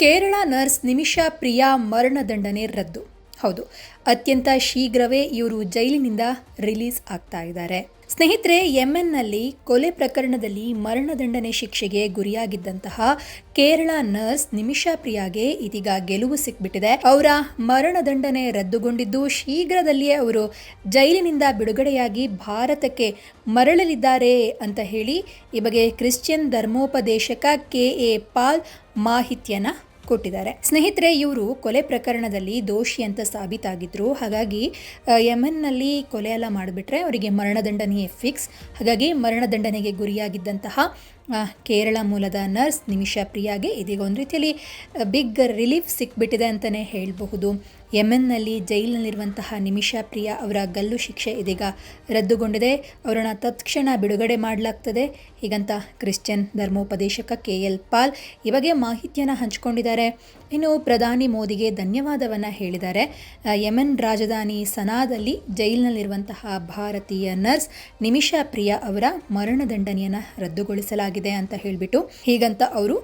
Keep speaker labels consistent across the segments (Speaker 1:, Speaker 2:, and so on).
Speaker 1: Kerala nurse ನಿಮಿಷಾ ಪ್ರಿಯಾ ಮರಣದಂಡನೆ ರದ್ದು. ಹೌದು, ಅತ್ಯಂತ ಶೀಘ್ರವೇ ಇವರು ಜೈಲಿನಿಂದ ರಿಲೀಸ್ ಆಗ್ತಾ ಇದ್ದಾರೆ. ಸ್ನೇಹಿತರೆ ಎಂಎನ್ನಲ್ಲಿ ಕೊಲೆ ಪ್ರಕರಣದಲ್ಲಿ ಮರಣದಂಡನೆ ಶಿಕ್ಷೆಗೆ ಗುರಿಯಾಗಿದ್ದಂತಹ ಕೇರಳ ನರ್ಸ್ ನಿಮಿಷಾ ಪ್ರಿಯಾಗೆ ಇದೀಗ ಗೆಲುವು ಸಿಕ್ಬಿಟ್ಟಿದೆ. ಅವರ ಮರಣದಂಡನೆ ರದ್ದುಗೊಂಡಿದ್ದು ಶೀಘ್ರದಲ್ಲಿಯೇ ಅವರು ಜೈಲಿನಿಂದ ಬಿಡುಗಡೆಯಾಗಿ ಭಾರತಕ್ಕೆ ಮರಳಲಿದ್ದಾರೆ ಅಂತ ಹೇಳಿ ಈ ಬಗ್ಗೆ ಕ್ರಿಶ್ಚಿಯನ್ ಧರ್ಮೋಪದೇಶಕ ಕೆ ಎ ಪಾಲ್ ಮಾಹಿತಿಯನ್ನ ಕೊಟ್ಟಿದ್ದಾರೆ. ಸ್ನೇಹಿತರೆ, ಇವರು ಕೊಲೆ ಪ್ರಕರಣದಲ್ಲಿ ದೋಷಿ ಅಂತ ಸಾಬೀತಾಗಿದ್ರು. ಹಾಗಾಗಿ ಯಮನ್ನಲ್ಲಿ ಕೊಲೆ ಎಲ್ಲ ಮಾಡಿಬಿಟ್ರೆ ಅವರಿಗೆ ಮರಣದಂಡನೆಯೇ ಫಿಕ್ಸ್ ಹಾಗಾಗಿ ಮರಣದಂಡನೆಗೆ ಗುರಿಯಾಗಿದ್ದಂತಹ ಕೇರಳ ಮೂಲದ ನರ್ಸ್ ನಿಮಿಷಾ ಪ್ರಿಯಾಗೆ ಇದೀಗ ಒಂದು ರೀತಿಯಲ್ಲಿ ಬಿಗ್ ರಿಲೀಫ್ ಸಿಕ್ಬಿಟ್ಟಿದೆ ಅಂತಲೇ ಹೇಳಬಹುದು. ಯೆಮೆನ್ನಲ್ಲಿ ಜೈಲಿನಲ್ಲಿರುವಂತಹ ನಿಮಿಷಾ ಪ್ರಿಯಾ ಅವರ ಗಲ್ಲು ಶಿಕ್ಷೆ ಇದೀಗ ರದ್ದುಗೊಂಡಿದೆ. ಅವರನ್ನು ತತ್ಕ್ಷಣ ಬಿಡುಗಡೆ ಮಾಡಲಾಗ್ತದೆ. ಹೀಗಂತ ಕ್ರಿಶ್ಚಿಯನ್ ಧರ್ಮೋಪದೇಶಕ ಕೆ. ಎಲ್. ಪಾಲ್ ಈ ಬಗ್ಗೆ ಮಾಹಿತಿಯನ್ನು ಹಂಚಿಕೊಂಡಿದ್ದಾರೆ. ಇನ್ನು ಪ್ರಧಾನಿ ಮೋದಿಗೆ ಧನ್ಯವಾದವನ್ನು ಹೇಳಿದ್ದಾರೆ. ಯಮನ್ ರಾಜಧಾನಿ ಸನಾದಲ್ಲಿ ಜೈಲಿನಲ್ಲಿರುವಂತಹ ಭಾರತೀಯ ನರ್ಸ್ ನಿಮಿಷಾ ಪ್ರಿಯಾ ಅವರ ಮರಣದಂಡನೆಯನ್ನು ರದ್ದುಗೊಳಿಸಲಾಗಿದೆ ಅಂತ ಹೇಳಿಬಿಟ್ಟು ಹೀಗಂತ ಅವರು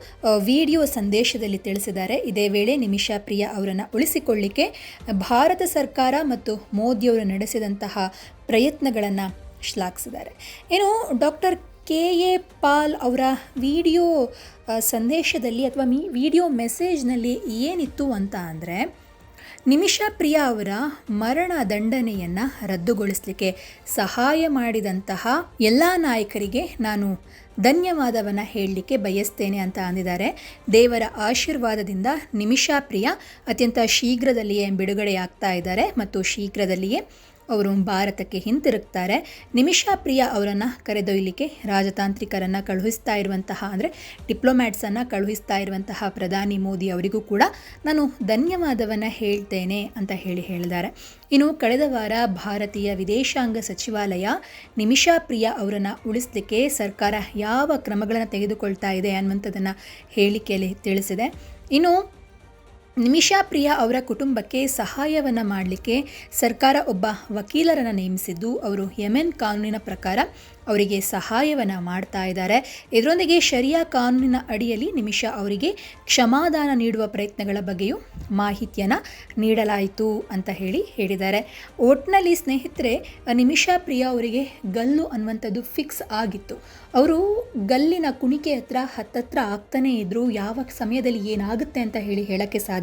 Speaker 1: ವಿಡಿಯೋ ಸಂದೇಶದಲ್ಲಿ ತಿಳಿಸಿದ್ದಾರೆ. ಇದೇ ವೇಳೆ ನಿಮಿಷಾ ಪ್ರಿಯಾ ಅವರನ್ನು ಉಳಿಸಿಕೊಳ್ಳಿಕ್ಕೆ ಭಾರತ ಸರ್ಕಾರ ಮತ್ತು ಮೋದಿಯವರು ನಡೆಸಿದಂತಹ ಪ್ರಯತ್ನಗಳನ್ನು ಶ್ಲಾಘಿಸಿದ್ದಾರೆ. ಏನು ಡಾಕ್ಟರ್ ಕೆ ಎ ಪಾಲ್ ಅವರ ವಿಡಿಯೋ ಸಂದೇಶದಲ್ಲಿ ಅಥವಾ ಮೀ, ವಿಡಿಯೋ ಮೆಸೇಜ್ನಲ್ಲಿ ಏನಿತ್ತು ಅಂತ ಅಂದರೆ ನಿಮಿಷಾ ಪ್ರಿಯಾ ಅವರ ಮರಣ ದಂಡನೆಯನ್ನು ರದ್ದುಗೊಳಿಸಲಿಕ್ಕೆ ಸಹಾಯ ಮಾಡಿದಂತಹ ಎಲ್ಲ ನಾಯಕರಿಗೆ ನಾನು ಧನ್ಯವಾದವನ್ನು ಹೇಳಲಿಕ್ಕೆ ಬಯಸ್ತೇನೆ ಅಂತ ಅಂದಿದ್ದಾರೆ. ದೇವರ ಆಶೀರ್ವಾದದಿಂದ ನಿಮಿಷಾ ಪ್ರಿಯ ಅತ್ಯಂತ ಶೀಘ್ರದಲ್ಲಿಯೇ ಬಿಡುಗಡೆಯಾಗ್ತಾ ಇದ್ದಾರೆ ಮತ್ತು ಶೀಘ್ರದಲ್ಲಿಯೇ ಅವರು ಭಾರತಕ್ಕೆ ಹಿಂತಿರುಗ್ತಾರೆ. ನಿಮಿಷಾ ಪ್ರಿಯಾ ಅವರನ್ನು ಕರೆದೊಯ್ಯಲಿಕ್ಕೆ ರಾಜತಾಂತ್ರಿಕರನ್ನು ಕಳುಹಿಸ್ತಾ ಇರುವಂತಹ, ಅಂದರೆ ಡಿಪ್ಲೊಮ್ಯಾಟ್ಸನ್ನು ಕಳುಹಿಸ್ತಾ ಇರುವಂತಹ ಪ್ರಧಾನಿ ಮೋದಿ ಅವರಿಗೂ ಕೂಡ ನಾನು ಧನ್ಯವಾದವನ್ನು ಹೇಳ್ತೇನೆ ಅಂತ ಹೇಳಿ ಹೇಳಿದ್ದಾರೆ. ಇನ್ನು ಕಳೆದ ವಾರ ಭಾರತೀಯ ವಿದೇಶಾಂಗ ಸಚಿವಾಲಯ ನಿಮಿಷಾ ಪ್ರಿಯಾ ಅವರನ್ನು ಉಳಿಸಲಿಕ್ಕೆ ಸರ್ಕಾರ ಯಾವ ಕ್ರಮಗಳನ್ನು ತೆಗೆದುಕೊಳ್ತಾ ಇದೆ ಅನ್ನುವಂಥದ್ದನ್ನು ಹೇಳಿಕೆಯಲ್ಲಿ ತಿಳಿಸಿದೆ. ಇನ್ನು ನಿಮಿಷಾ ಪ್ರಿಯಾ ಅವರ ಕುಟುಂಬಕ್ಕೆ ಸಹಾಯವನ್ನು ಮಾಡಲಿಕ್ಕೆ ಸರ್ಕಾರ ಒಬ್ಬ ವಕೀಲರನ್ನು ನೇಮಿಸಿದ್ದು, ಅವರು ಯೆಮೆನ್ ಕಾನೂನಿನ ಪ್ರಕಾರ ಅವರಿಗೆ ಸಹಾಯವನ್ನು ಮಾಡ್ತಾ ಇದ್ದಾರೆ. ಇದರೊಂದಿಗೆ ಶರಿಯಾ ಕಾನೂನಿನ ಅಡಿಯಲ್ಲಿ ನಿಮಿಷಾ ಅವರಿಗೆ ಕ್ಷಮಾದಾನ ನೀಡುವ ಪ್ರಯತ್ನಗಳ ಬಗ್ಗೆಯೂ ಮಾಹಿತಿಯನ್ನು ನೀಡಲಾಯಿತು ಅಂತ ಹೇಳಿ ಹೇಳಿದ್ದಾರೆ. ಒಟ್ಟಿನಲ್ಲಿ ಸ್ನೇಹಿತರೆ, ನಿಮಿಷಾ ಪ್ರಿಯಾ ಅವರಿಗೆ ಗಲ್ಲು ಅನ್ನುವಂಥದ್ದು ಫಿಕ್ಸ್ ಆಗಿತ್ತು. ಅವರು ಗಲ್ಲಿನ ಕುಣಿಕೆ ಹತ್ರ, ಹತ್ತತ್ರ ಆಗ್ತಾನೇ ಇದ್ದರು ಯಾವ ಸಮಯದಲ್ಲಿ ಏನಾಗುತ್ತೆ ಅಂತ ಹೇಳಿ ಹೇಳೋಕ್ಕೆ ಸಾಧ್ಯ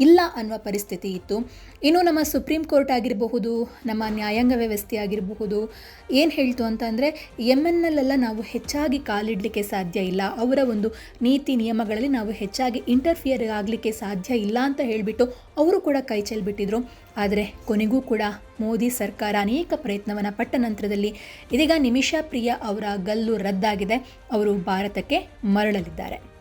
Speaker 1: ಇಲ್ಲ ಅನ್ನುವ ಪರಿಸ್ಥಿತಿ ಇತ್ತು. ಇನ್ನು ನಮ್ಮ ಸುಪ್ರೀಂ ಕೋರ್ಟ್ ಆಗಿರಬಹುದು, ನಮ್ಮ ನ್ಯಾಯಾಂಗ ವ್ಯವಸ್ಥೆ ಆಗಿರಬಹುದು, ಏನು ಹೇಳ್ತು ಅಂತ ಅಂದರೆ ಎಲ್ಲೆಲ್ಲ ನಾವು ಹೆಚ್ಚಾಗಿ ಕಾಲಿಡಲಿಕ್ಕೆ ಸಾಧ್ಯ ಇಲ್ಲ. ಅವರ ಒಂದು ನೀತಿ ನಿಯಮಗಳಲ್ಲಿ ನಾವು ಹೆಚ್ಚಾಗಿ ಇಂಟರ್ಫಿಯರ್ ಆಗಲಿಕ್ಕೆ ಸಾಧ್ಯ ಇಲ್ಲ ಅಂತ ಹೇಳಿಬಿಟ್ಟು ಅವರು ಕೂಡ ಕೈ ಚೆಲ್ಬಿಟ್ಟಿದ್ರು. ಆದರೆ ಕೊನೆಗೂ ಕೂಡ ಮೋದಿ ಸರ್ಕಾರ ಅನೇಕ ಪ್ರಯತ್ನವನ್ನು ಪಟ್ಟ ನಂತರದಲ್ಲಿ ಇದೀಗ ನಿಮಿಷಾ ಪ್ರಿಯಾ ಅವರ ಗಲ್ಲು ರದ್ದಾಗಿದೆ. ಅವರು ಭಾರತಕ್ಕೆ ಮರಳಲಿದ್ದಾರೆ.